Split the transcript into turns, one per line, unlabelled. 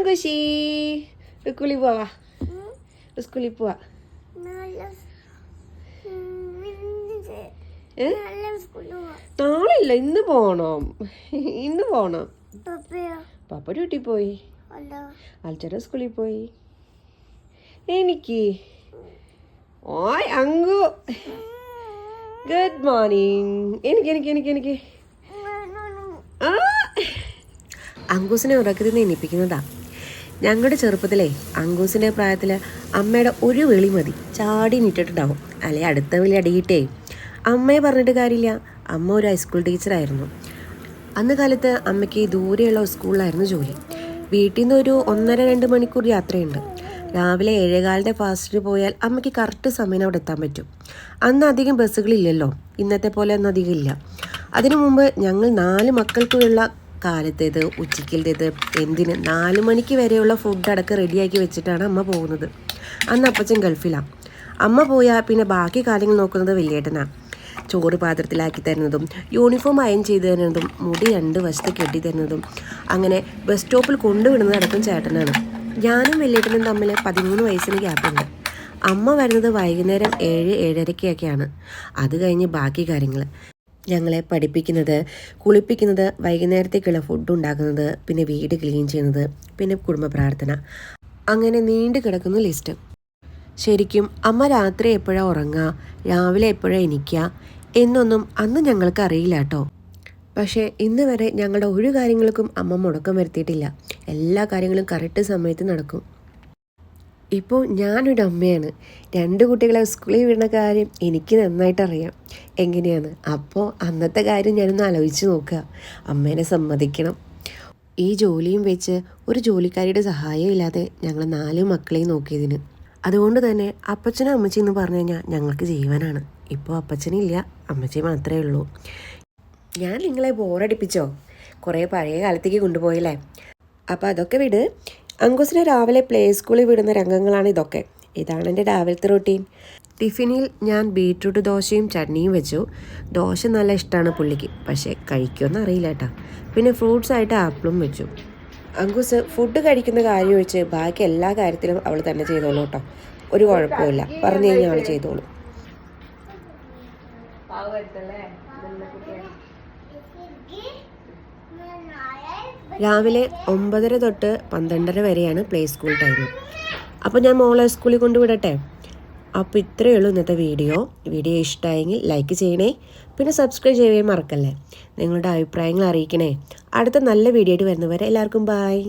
അങ്കുശി സ്കൂളിൽ പോവാ സ്കൂളിൽ പോവാ നാളെ ഇല്ല ഇന്ന് പോണം ഇന്ന് പോണം പാപ്പ ഡ്യൂട്ടി പോയി അൽച്ചറ സ്കൂളിൽ പോയി എനിക്ക് ഓയ് അങ്കു ഗുഡ് മോർണിംഗ് എനിക്ക് എനിക്ക് എനിക്ക് എനിക്ക് ആ അങ്കൂസിനെ ഉറക്കത്തിൽ നിന്ന് എണീപ്പിക്കുന്നതാ ഞങ്ങളുടെ ചെറുപ്പത്തിലെ അങ്കൂസിന്റെ പ്രായത്തിൽ അമ്മയുടെ ഒരു വിളി മതി. ചാടി നിട്ടിട്ടുണ്ടാവും അല്ലെ അടുത്ത വിളി അടിയിട്ടേ. അമ്മയെ പറഞ്ഞിട്ട് കാര്യമില്ല. അമ്മ ഒരു ഹൈസ്കൂൾ ടീച്ചറായിരുന്നു അന്ന് കാലത്ത് അമ്മയ്ക്ക് ദൂരെയുള്ള സ്കൂളിലായിരുന്നു ജോലി. വീട്ടിൽ നിന്ന് ഒരു ഒന്നര രണ്ട് മണിക്കൂർ യാത്രയുണ്ട്. രാവിലെ ഏഴേകാലിന്റെ ഫാസ്റ്റിന് പോയാൽ അമ്മയ്ക്ക് കറക്റ്റ് സമയം അവിടെ എത്താൻ പറ്റും. അന്ന് അധികം ബസ്സുകളില്ലല്ലോ. ഇന്നത്തെ പോലെ ഒന്നും അധികം ഇല്ല. അതിനു മുമ്പ് ഞങ്ങൾ നാല് മക്കൾക്കുള്ള കാലത്തേത് ഉച്ചയ്ക്കലത്തേത് എന്തിന് നാല് മണിക്ക് വരെയുള്ള ഫുഡ് അടക്കം റെഡിയാക്കി വെച്ചിട്ടാണ് അമ്മ പോകുന്നത്. അന്ന് അപ്പച്ചൻ ഗൾഫിലാണ് അമ്മ പോയാൽ പിന്നെ ബാക്കി കാര്യങ്ങൾ നോക്കുന്നത് വലിയേട്ടനാണ് ചോറ് പാത്രത്തിലാക്കി തരുന്നതും യൂണിഫോം അയൺ ചെയ്ത് തരുന്നതും മുടി രണ്ട് വശത്ത് കെട്ടി തരുന്നതും അങ്ങനെ ബസ് സ്റ്റോപ്പിൽ കൊണ്ടുവിടുന്നത് അടക്കം ചേട്ടനാണ്. ഞാനും വലിയേട്ടനും തമ്മിൽ പതിമൂന്ന് വയസ്സിന് ഗ്യാപ്പുണ്ട് അമ്മ വരുന്നത് വൈകുന്നേരം ഏഴ് ഏഴരയ്ക്കൊക്കെയാണ്. അത് കഴിഞ്ഞ് ബാക്കി കാര്യങ്ങൾ ഞങ്ങളെ പഠിപ്പിക്കുന്നത് കുളിപ്പിക്കുന്നത് വൈകുന്നേരത്തേക്കുള്ള ഫുഡ് ഉണ്ടാക്കുന്നത് പിന്നെ വീട് ക്ലീൻ ചെയ്യുന്നത് പിന്നെ കുടുംബ പ്രാർത്ഥന. അങ്ങനെ നീണ്ടു കിടക്കുന്ന ലിസ്റ്റ് ശരിക്കും അമ്മ രാത്രി എപ്പോഴാണ് ഉറങ്ങുക? രാവിലെ എപ്പോഴാണ് എനിക്കുക എന്നൊന്നും അന്ന് ഞങ്ങൾക്ക് അറിയില്ല കേട്ടോ. പക്ഷേ ഇന്ന് വരെ ഞങ്ങളുടെ ഒരു കാര്യങ്ങൾക്കും അമ്മ മുടക്കം വരുത്തിയിട്ടില്ല. എല്ലാ കാര്യങ്ങളും കറക്റ്റ് സമയത്ത് നടക്കും. ഇപ്പോൾ ഞാനൊരു അമ്മയാണ്. രണ്ട് കുട്ടികളെ സ്കൂളിൽ വിടുന്ന കാര്യം എനിക്ക് നന്നായിട്ട് അറിയാം എങ്ങനെയാണ്? അപ്പോൾ അന്നത്തെ കാര്യം ഞാനൊന്ന് ആലോചിച്ച് നോക്കുക. അമ്മേനെ സമ്മതിക്കണം. ഈ ജോലിയും വെച്ച് ഒരു ജോലിക്കാരിയുടെ സഹായം ഇല്ലാതെ ഞങ്ങൾ നാല് മക്കളെയും നോക്കിയതിന്. അതുകൊണ്ട് തന്നെ അപ്പച്ചനും അമ്മച്ചി എന്ന് പറഞ്ഞു കഴിഞ്ഞാൽ ഞങ്ങൾക്ക് ജീവനാണ്. ഇപ്പോൾ അപ്പച്ചനില്ല അമ്മച്ചി മാത്രമേ ഉള്ളൂ. ഞാൻ നിങ്ങളെ ബോറടിപ്പിച്ചോ കുറേ പഴയ കാലത്തേക്ക് കൊണ്ടുപോയില്ലേ? അപ്പോൾ അതൊക്കെ വിട്. അങ്കുസിനെ രാവിലെ പ്ലേ സ്കൂളിൽ വിടുന്ന രംഗങ്ങളാണ് ഇതൊക്കെ. ഇതാണ് എന്റെ രാവിലത്തെ റൊട്ടീൻ ടിഫിനിൽ ഞാൻ ബീട്രൂട്ട് ദോശയും ചട്നിയും വെച്ചു. ദോശ നല്ല ഇഷ്ടമാണ് പുള്ളിക്ക്. പക്ഷേ കഴിക്കുമെന്ന് അറിയില്ല കേട്ടോ. പിന്നെ ഫ്രൂട്ട്സ് ആയിട്ട് ആപ്പിളും വെച്ചു. അങ്കുസ് ഫുഡ് കഴിക്കുന്ന കാര്യം ഒഴിച്ച് ബാക്കി എല്ലാ കാര്യത്തിലും അവൾ തന്നെ ചെയ്തോളൂ കേട്ടോ. ഒരു കുഴപ്പമില്ല പറഞ്ഞു കഴിഞ്ഞാൽ അവൾ ചെയ്തോളൂ. രാവിലെ ഒമ്പതര തൊട്ട് പന്ത്രണ്ടര വരെയാണ് പ്ലേ സ്കൂൾ ടൈം അപ്പോൾ ഞാൻ മോളെ സ്കൂളിൽ കൊണ്ടുവിടട്ടെ? അപ്പോൾ ഇത്രയേ ഉള്ളൂ ഇന്നത്തെ വീഡിയോ വീഡിയോ ഇഷ്ടമായെങ്കിൽ ലൈക്ക് ചെയ്യണേ. പിന്നെ സബ്സ്ക്രൈബ് ചെയ്യുകയും മറക്കല്ലേ? നിങ്ങളുടെ അഭിപ്രായങ്ങൾ അറിയിക്കണേ. അടുത്ത നല്ല വീഡിയോ ആയിട്ട് വരുന്നവരെ എല്ലാവർക്കും ബായ്